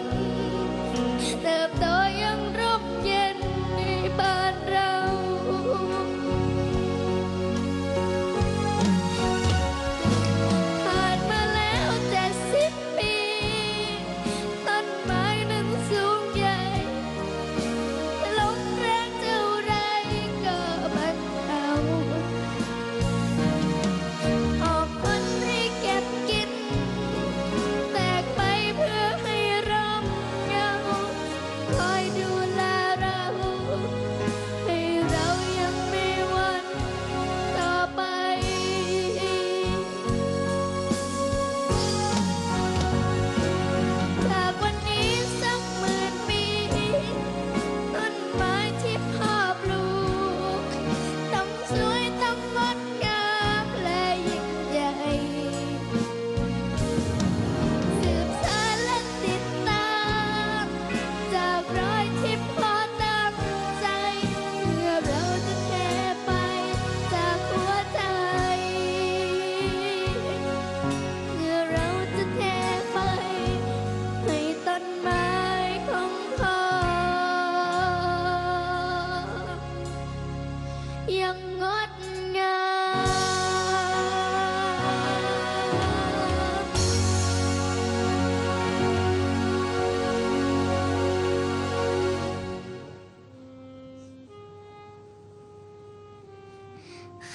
นแต่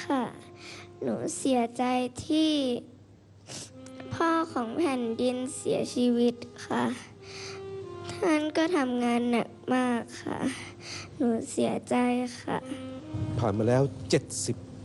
ค่ะ หนูเสียใจที่พ่อของแผ่นดินเสียชีวิตค่ะ ท่านก็ทำงานหนักมากค่ะ หนูเสียใจค่ะ ผ่านมาแล้ว 70